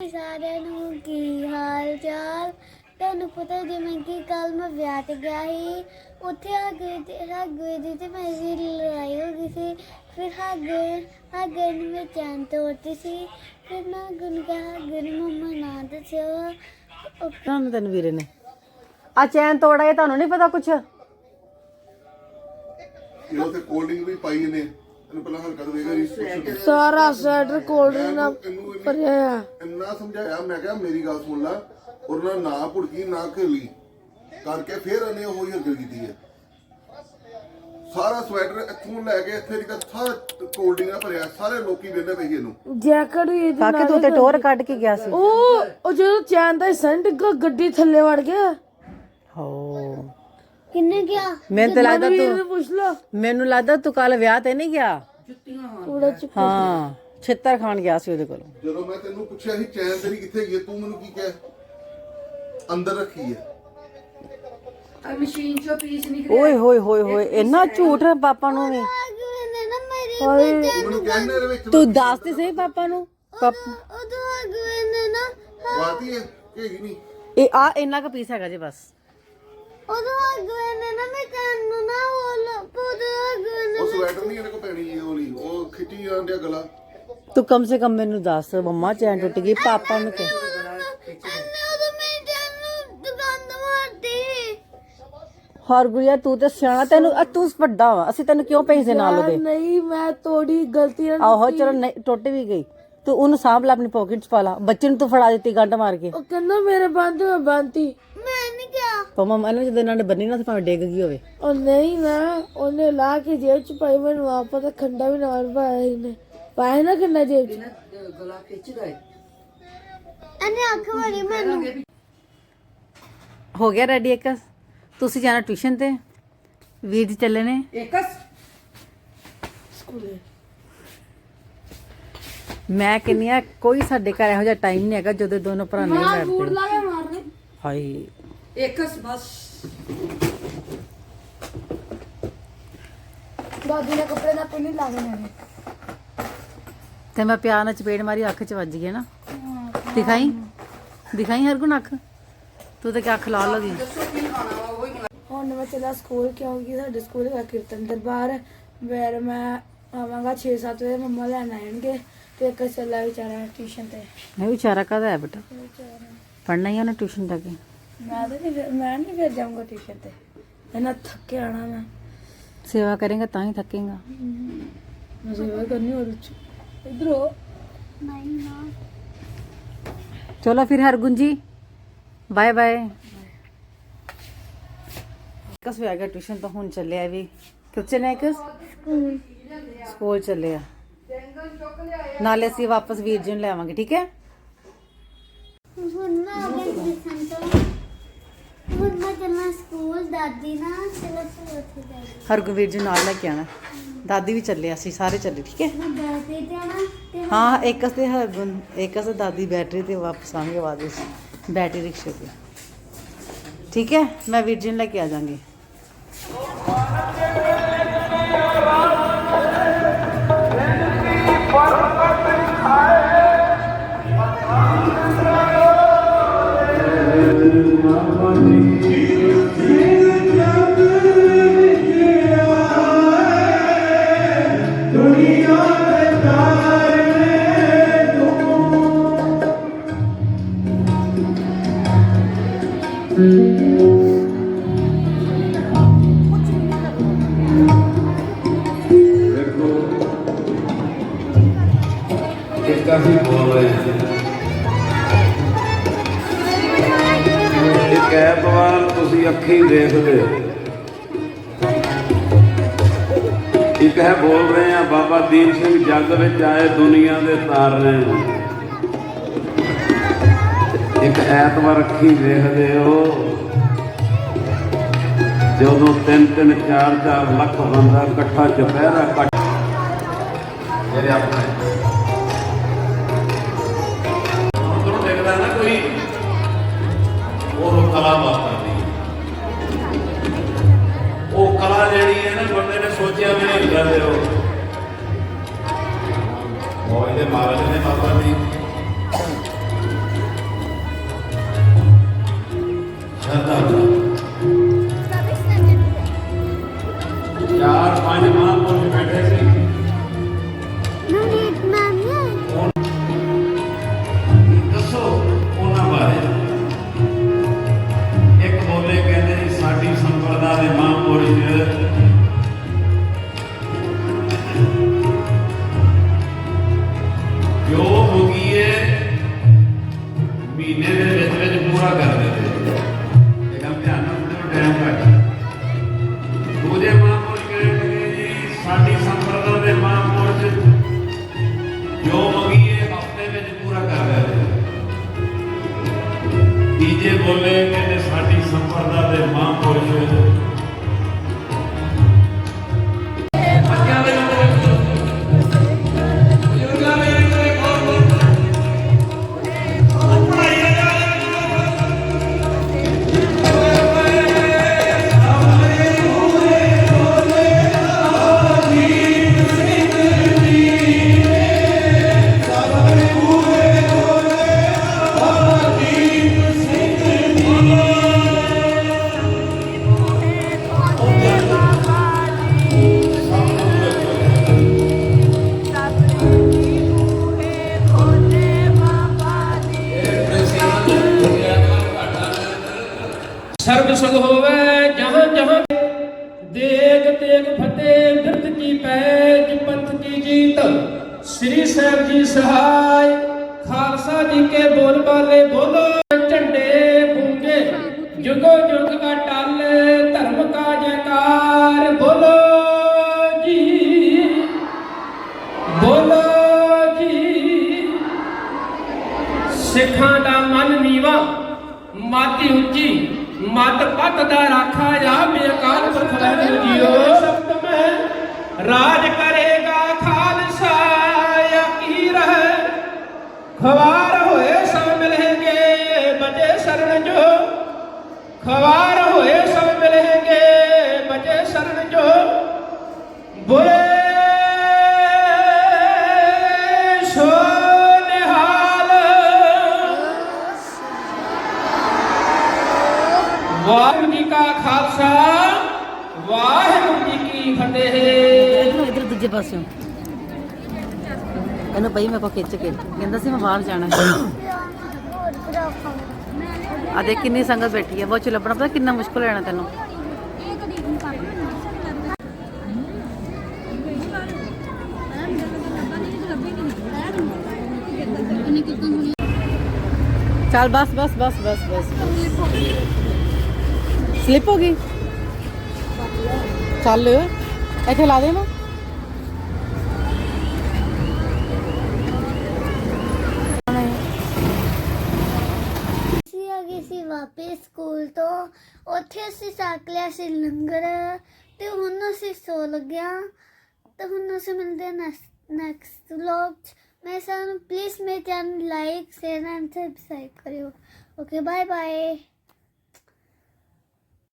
ਸਾਰਿਆਂ ਨੂੰ ਕੀ ਹਾਲ ਚਾਲ? ਤੁਹਾਨੂੰ ਪਤਾ ਜਿਵੇਂ ਕਿ ਕੱਲ ਮੈਂ ਵਿਆਹ ਤੇ ਗਿਆ ਸੀ ਉੱਥੇ ਹਾਗੇ ਤੇ ਹਾਗੇ ਦੀ ਤੇ ਮੇਰੀ ਲੜਾਈ ਹੋ ਗਈ ਸੀ। ਫਿਰ ਹਾਗੇ ਹਾਗੇ ਨੂੰ ਮੈਂ ਚੈਨ ਤੋੜਤੀ ਸੀ। ਫਿਰ ਮੈਂ ਗੁਨ ਕਿਹਾ ਹਾਗੇ ਨੂੰ ਮੰਮਾ ਨਾ ਦੱਸਿਓ। ਉਹ ਤੁਹਾਨੂੰ ਤੈਨੂੰ ਵੀਰੇ ਨੇ। ਆ ਚੈਨ ਤੋੜਾ ਇਹ ਤੁਹਾਨੂੰ ਨਹੀਂ ਪਤਾ ਕੁਛ? ਇਹ ਉੱਥੇ ਕੋਲਡ ਡਰਿੰਕ ਵੀ ਪਾਈ ਨੇ। ਇਹਨੂੰ ਪਹਿਲਾਂ ਹਲਕਾ ਦੇਵੇਗਾ ਜੀ ਸਾਰਾ ਸਵੈਟਰ ਕੋਲਡ ਇਹਨੂੰ ਇਹਨੂੰ ਭਰਿਆ ਆ ਇੰਨਾ ਸਮਝਾਇਆ ਮੈਂ ਕਿਹਾ ਮੇਰੀ ਗੱਲ ਸੁਣ ਲੈ। ਉਹਨਾਂ ਨਾ ਭੁੜਕੀ ਨਾ ਖੇਲੀ ਕਰਕੇ ਫਿਰ ਇਹਨੇ ਉਹ ਹੀ ਹਰਕਤ ਕੀਤੀ ਹੈ। ਸਾਰਾ ਸਵੈਟਰ ਇੱਥੋਂ ਲੈ ਕੇ ਇੱਥੇ ਤੱਕ ਸਾਰਾ ਕੋਲਡ ਡਰਿੰਕ ਨਾਲ ਭਰਿਆ ਸਾਰੇ ਲੋਕੀ ਪਏ ਸੀ ਇਹਨੂੰ। ਜੈਕਟ ਵੀ ਇਹਦੀ ਕਾਕੇ ਤੂੰ ਤੇ ਟੋਰ ਕੱਢ ਕੇ ਗਿਆ ਸੀ। ਉਹ ਉਹ ਜਦੋਂ ਚੈਨ ਦਾ ਹਿੱਸਾ ਨੀ ਡਿੱਗਾ ਗੱਡੀ ਥੱਲੇ ਵੜ ਗਿਆ। ਹੋ। ਕਿੰਨੇ ਗਿਆ ਮੈਨੂੰ ਤਾਂ ਲੱਗਦਾ ਤੂੰ ਪੁੱਛ ਲੋ ਮੈਨੂੰ ਲੱਗਦਾ ਤੂੰ ਕੱਲ ਵਿਆਹ ਤੇ ਨਹੀਂ ਗਿਆ। ਚ ਹਾਂ ਛਿੱਤਰ ਖਾਣ ਗਿਆ ਸੀ ਉਹਦੇ ਕੋਲ। ਜਦੋਂ ਮੈਂ ਤੈਨੂੰ ਪੁੱਛਿਆ ਸੀ ਚੈਨ ਤੇਰੀ ਕਿੱਥੇ ਗਈ ਹੈ, ਤੂੰ ਮੈਨੂੰ ਕੀ ਕਿਹਾ? ਅੰਦਰ ਰੱਖੀ ਹੈ। ਓਏ ਹੋਏ ਹੋਏ ਹੋਏ ਇੰਨਾ ਝੂਠ ਪਾਪਾ ਨੂੰ ਵੀ। ਹਾਗੇ ਨੇ ਨਾ ਮੇਰੀ ਤੂੰ ਮੈਨੂੰ ਕਹਿੰਦੇ ਇਹਦੇ ਵਿੱਚ ਤੂੰ ਦੱਸ ਤੇ ਸਹੀ ਪਾਪਾ ਨੂੰ। ਪਾਪਾ ਉਦੋਂ ਹਾਗੇ ਨੇ ਨਾ ਵਾਤੀ ਹੈ ਕਿ ਹੈਗੀ ਨਹੀਂ। ਇਹ ਆ ਇੰਨਾ ਕੁ ਪੀਸ ਹੈਗਾ ਜੀ ਬਸ। ਉਦੋਂ ਹਾਗੇ ਨੇ ਨਾ ਮੈਂ ਤੈਨੂੰ ਨਾ ਉਹ ਉਦੋਂ ਹਾਗੇ ਨੇ ਉਹ ਸਵੈਟਰ ਨਹੀਂ ਇਹਦੇ ਕੋ ਪੈਣੀ ਹੈ ਉਹਲੀ ਉਹ ਖਿੱਚੀ ਜਾਂਦਿਆ ਗਲਾ। ਤੂੰ ਕਮ ਸੇ ਕਮ ਮੈਨੂੰ ਦੱਸ ਮੰਮਾ ਚੈਨ ਟੁੱਟ ਗਈ ਪਾਪਾ ਨੂੰ ਕਿ ਅੰਨੇ ਉਦੋਂ ਮੈਂ ਤੈਨੂੰ ਦੁਕਾਨ ਤੋਂ ਮਾਰਤੀ। ਹਰ ਗੁੜੀਆ ਤੂੰ ਤੇ ਸਿਆਣਾ ਤੈਨੂੰ ਆ ਤੂੰ ਵੱਡਾ ਵਾ ਅਸੀਂ ਤੈਨੂੰ ਕਿਉਂ ਪੈਸੇ ਨਾਲ ਉਹਦੇ ਨਹੀਂ ਮੈਂ ਤੋੜੀ ਗਲਤੀ ਨਾਲ ਆਹੋ ਚਲੋ ਨਹੀਂ ਟੁੱਟ ਵੀ ਗਈ। ਤੂੰ ਉਹਨੂੰ ਸਾਂਭ ਲੈ ਆਪਣੀ ਪਾਕਟ ਚ ਪਾ ਲਾ। ਬੱਚੇ ਨੂੰ ਤੂੰ ਫੜਾ ਦਿੱਤੀ ਗੰਢ ਮਾਰ ਕੇ। ਉਹ ਕਹਿੰਦਾ ਮੇਰੇ ਬੰਦ ਮੈਂ ਬੰਨਤੀ ਮੈਂ ਨਹੀਂ ਕਿਹਾ? ਪਮਾ ਮੈਨੂੰ ਜਦੋਂ ਇਹਨਾਂ ਨੇ ਬੰਨੀ ਨਾ ਤੇ ਭਾਵੇਂ ਡਿੱਗ ਗਈ ਹੋਵੇ। ਉਹ ਨਹੀਂ ਨਾ ਉਹਨੇ ਲਾ ਕੇ ਜੇਬ ਚ ਪਾਈ ਮੈਨੂੰ ਪਤਾ ਖੰਡਾ ਵੀ ਨਾਲ ਪਾਇਆ ਇਹਨੇ। ਪਾਇਆ ਨਾ ਖੰਡਾ ਜੇਬ ਚ? ਅੰਨੇ ਅੱਖ ਮਾਰੀ ਮੈਨੂੰ। ਹੋ ਗਿਆ ਰੈਡੀ ਇੱਕ? ਤੁਸੀਂ ਜਾਣਾ ਟਿਊਸ਼ਨ ਤੇ? ਵੀਰ ਜੀ ਚੱਲੇ ਨੇ? ਮੈਂ ਕਹਿੰਨੀ ਆ ਕੋਈ ਸਾਡੇ ਘਰ ਇਹੋ ਜਿਹਾ ਟਾਈਮ ਨਹੀਂ ਹੈਗਾ ਜਦੋਂ ਦੋਨੋਂ ਭਰਾ ਨਹੀਂ ਲੜਦੇ ਲਾ ਕੇ ਮਾਰਨੇ ਹਾਏ ਦਾਦੀ ਨੇ ਕੱਪੜੇ ਨਾ ਪਹਿਲੀ ਲਾ ਦੇਣੇ ਨੇ। ਤੇ ਮੈਂ ਪਿਆਰ ਨਾਲ ਚਪੇੜ ਮਾਰੀ ਅੱਖ 'ਚ ਵੱਜ ਗਈ ਨਾ। ਦਿਖਾਈ? ਦਿਖਾਈ ਹਰਗੁਣ ਅੱਖ? ਤੂੰ ਤੇ ਕਿ ਅੱਖ ਲਾ ਲਗੀ ਹੁਣ ਮੈਂ ਚੱਲਾ ਸਕੂਲ ਕਿਉਂਕਿ ਸਾਡੇ ਸਕੂਲ ਦਾ ਕੀਰਤਨ ਦਰਬਾਰ ਹੈ। ਫਿਰ ਮੈਂ ਆਵਾਂਗਾ 6-7 ਵਜੇ ਮੰਮਾ ਲੈਣ ਆਣਗੇ ਤੇ ਇੱਕ ਚੱਲਾ ਵਿਚਾਰਾ ਟਿਊਸ਼ਨ ਤੇ। ਮੈਂ ਵਿਚਾਰਾ ਕਾਹਦਾ ਹੈ ਬੇਟਾ? ਪੜਨਾ ਹੀ ਆ ਨਾ ਟਿਊਸ਼ਨ ਤੱਕ ਮੈਂ ਤਾਂ ਫਿਰ- ਮੈਂ ਨਹੀਂ ਫਿਰ ਜਾਊਂਗਾ ਟਿਊਸ਼ਨ ਤੇ। ਇਹਨਾਂ ਥੱਕੇ ਆਣਾ ਮੈਂ। ਸੇਵਾ ਕਰੇਗਾ ਤਾਂ ਹੀ ਥੱਕੇਗਾ। ਮੈਂ ਸੇਵਾ ਕਰਨੀ ਹੋਰ ਉੱਚ ਇਧਰੋ ਨਹੀਂ ਨਾ। ਚਲੋ ਫਿਰ ਹਰਗੁਣ ਜੀ। ਬਾਏ ਬਾਏ ਕਸ ਵੀ ਆ ਗਿਆ ਟਿਊਸ਼ਨ ਤੋਂ ਹੁਣ ਚੱਲਿਆ ਵੀ। ਕਿੱਥੇ ਨੇ ਕਸ ਸਕੂਲ ਚੱਲਿਆ। ਨਾਲੇ ਅਸੀਂ ਵਾਪਸ ਵੀਰ ਜੀ ਨੂੰ ਲੈ ਆਵਾਂਗੇ ਠੀਕ ਹੈ? ਹੁਣ ਮੈਂ ਆ ਗਈ ਟਿਊਸ਼ਨ ਤੋਂ ਹੁਣ ਮੈਂ ਚੱਲਣਾ ਸਕੂਲ ਦਾਦੀ ਨਾ ਚਲੋ ਚਲੋ ਉੱਥੇ ਜਾਈਏ ਹਰਗੁਣ ਵੀਰ ਜੀ ਨਾਲ ਲੈ ਕੇ ਆਣਾ ਦਾਦੀ ਵੀ ਚੱਲੇ ਅਸੀਂ ਸਾਰੇ ਚੱਲੇ ਠੀਕ ਹੈ? ਮੈਂ ਦਾਦੀ ਜਾਣਾ ਤੇ ਹਾਂ ਇੱਕ ਅਸ ਹਰਗੁਣ ਇੱਕ ਅਸ ਦਾਦੀ ਬੈਟਰੀ ਤੇ ਵਾਪਸ ਆਵਾਂਗੇ ਬਾਅਦ ਵਿੱਚ। ਬੈਟਰੀ ਰਿਕਸ਼ੇ ਤੇ। ਠੀਕ ਹੈ? ਮੈਂ ਵੀਰ ਜੀ ਨੂੰ ਲੈ ਕੇ ਆ ਜਾਵਾਂਗੀ। ਦੇਖੋ ਇੱਕ ਅਸੀਂ ਬੋਲ ਰਹੇ ਇੱਕ ਐਤਵਾਰ ਤੁਸੀਂ ਅੱਖੀਂ ਦੇਖਦੇ ਹੋ। ਇੱਕ ਹੈ ਬੋਲ ਰਹੇ ਆ ਬਾਬਾ ਦੀਪ ਸਿੰਘ ਜੱਗ ਵਿੱਚ ਆਏ ਦੁਨੀਆ ਦੇ ਤਾਰਨੇ ਇੱਕ ਐਤਵਾਰ ਅੱਖੀਂ ਦੇਖਦੇ ਹੋ। ਜਦੋਂ ਤਿੰਨ ਤਿੰਨ ਚਾਰ ਚਾਰ ਲੱਖ ਬੰਦਾ ਇਕੱਠਾ ਚੁਪਹਿਰਾ ਕੱਟ ਜਿਹੜੇ ਆਪਣੇ ਹੋਰ ਉਹ ਕਲਾ ਮਾਸਟਰ ਦੀ ਉਹ ਕਲਾ ਜਿਹੜੀ ਹੈ ਨਾ, ਬੰਦੇ ਨੇ ਸੋਚਿਆ ਵੀ ਨਹੀਂ ਕਰਦੇ ਉਹ ਉਹ ਇਹਦੇ ਮਹਾਰਾਜ ਨੇ ਮਾਤਾ ਦੀ ਚਾਰ ਪੰਜ ਮਹਾਂਪੁਰਸ਼ ਬੈਠੇ ਸੀ। ਸੁਖ ਹੋਵੇ, ਜਹਾਂ ਜਹਾਂ ਦੇਗ ਤੇਗ ਫਤਿਹ ਬਿਰਤ ਕੀ ਪੈਜ, ਪੰਥ ਕੀ ਜੀਤ। ਸ੍ਰੀ ਸਾਹਿਬ ਜੀ ਸਹਾਇ, ਖਾਲਸਾ ਜੀ ਕੇ ਬੋਲ ਬਾਲੇ ਬੋਲੋ, ਝੰਡੇ ਗੂੰਗੇ ਜੁਗੋ ਜੁਗ ਅਟਲ ਧਰਮ ਕਾ ਜੈਕਾਰ, ਬੋਲੋ ਜੀ। ਬੋਲੋ ਜੀ। ਸਿੱਖਾਂ ਦਾ ਮਨ ਨੀਵਾ, ਮਾਤੀ ਉੱਚੀ। ਮਤ ਪਤ ਦਾ ਰਾਖਾ ਜਾ ਮੇ ਅਕਾਲ ਪੁਰਖ ਜੀਓ ਸਬਦ ਮੈਂ ਰਾਜ ਕਰੇਗਾ ਖਾਲਸਾ ਯਕੀ ਰਹਿ? ਖਵਾਰ ਵਾਹਿਗੁਰੂ ਜੀ ਕਾ ਖਾਲਸਾ, ਵਾਹਿਗੁਰੂ ਜੀ ਕੀ ਫਤਿਹ। ਇਧਰ ਦੂਜੇ ਪਾਸਿਓਂ। ਇਹਨੂੰ ਪਈ ਮੈਂ ਕੋ ਖਿੱਚ ਕੇ। ਕਹਿੰਦਾ ਸੀ ਮੈਂ ਬਾਹਰ ਜਾਣਾ ਹੈ ਆ ਦੇਖ ਕਿੰਨੀ ਸੰਗਤ ਬੈਠੀ ਹੈ ਬਹੁਤ ਚ ਲੱਭਣਾ ਪਤਾ ਕਿੰਨਾ ਮੁਸ਼ਕਲ ਹੋਣਾ ਤੈਨੂੰ। ਚੱਲ ਬਸ ਬਸ ਬਸ ਬਸ ਬਸ। ਸਲਿਪ ਹੋ ਗਈ? ਚੱਲ, ਇੱਥੇ ਲਾ ਦੇ ਨਾ। ਅਸੀਂ ਆ ਗਏ ਸੀ ਵਾਪਸ ਸਕੂਲ ਤੋਂ। ਉੱਥੇ ਅਸੀਂ ਸਾਕ ਲਿਆ ਸੀ ਲੰਗਰ ਤੇ ਹੁਣ ਅਸੀਂ ਸੋ ਲੱਗਿਆ ਤੇ ਹੁਣ ਅਸੀਂ ਮਿਲਦੇ ਹਾਂ ਨੈਕਸਟ ਵਲੌਗ ਮੈਂ ਸਾਨੂੰ ਪਲੀਜ਼ ਮੇਰੇ channel like share and subscribe ਕਰਿਓ। Okay bye bye